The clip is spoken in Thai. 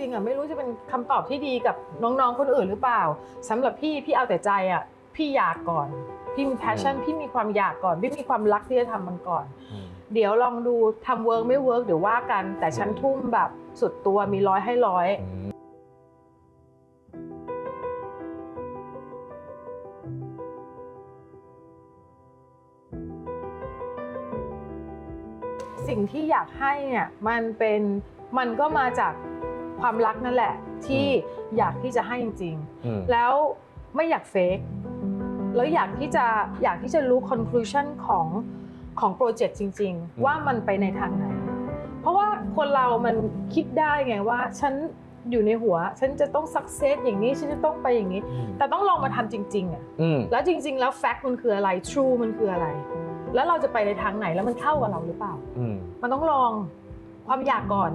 ริงๆอะไม่รู้จะเป็นคำตอบที่ดีกับน้องๆคนอื่นหรือเปล่าสำหรับพี่พี่เอาแต่ใจอะพี่อยากก่อน พี่มี passion พี่มีความอยากก่อนพี่มีความรักที่จะทำมันก่อน อืม เดี๋ยวลองดูทำเวิร์กไม่เวิร์กเดี๋ยวว่ากัน แต่ฉันทุ่มแบบสุดตัวมีร้อยให้ร้อยอืมสิ่งที่อยากให้เนี่ยมันเป็นมันก็มาจาก ความรักนั่นแหละ ที่อยากที่จะให้จริงอืมๆแล้วไม่อยากเฟกแล้วอยากที่จะอยากที่จะรู้ conclusion ของของโปรเจกต์จริง ๆ ว่ามันไปในทางไหน เพราะว่าคนเรามันคิดได้ไงว่าฉันอยู่ในหัว ฉันจะต้อง success อย่างนี้ ฉันจะต้องไปอย่างนี้ แต่ต้องลองมาทำจริง ๆอะอืมแล้วจริง ๆ แล้ว fact มันคืออะไร true มันคืออะไร แล้วเราจะไปในทางไหนแล้วมันเข้ากับเราหรือเปล่าอืมมันต้องลองความอยากก่อน